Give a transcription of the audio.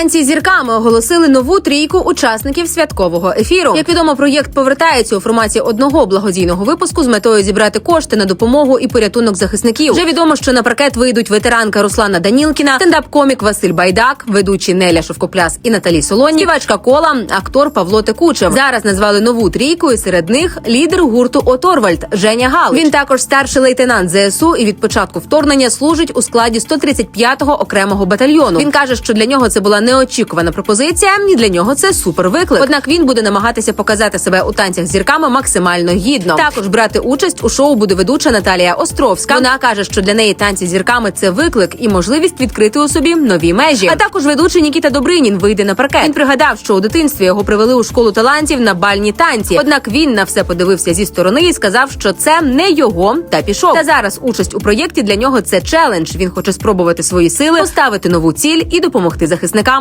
Танці зірками оголосили нову трійку учасників святкового ефіру. Як відомо, проєкт повертається у форматі одного благодійного випуску з метою зібрати кошти на допомогу і порятунок захисників. Вже відомо, що на паркет вийдуть ветеранка Руслана Данілкіна, стендап-комік Василь Байдак, ведучі Неля Шовкопляс і Наталі Солоні, співачка кола, актор Павло Текучев. Зараз назвали нову трійку, і серед них лідер гурту Оторвальд Женя Гал. Він також старший лейтенант ЗСУ і від початку вторгнення служить у складі 135-го окремого батальйону. Він каже, що для нього це була неочікувана пропозиція, і для нього це супер виклик. Однак він буде намагатися показати себе у танцях з зірками максимально гідно. Також брати участь у шоу буде ведуча Наталія Островська. Вона каже, що для неї танці з зірками це виклик і можливість відкрити у собі нові межі. А також ведучий Нікіта Добринін вийде на паркет. Він пригадав, що у дитинстві його привели у школу талантів на бальні танці. Однак він на все подивився зі сторони і сказав, що це не його, та пішов. Та зараз участь у проєкті для нього це челендж. Він хоче спробувати свої сили, поставити нову ціль і допомогти захисникам.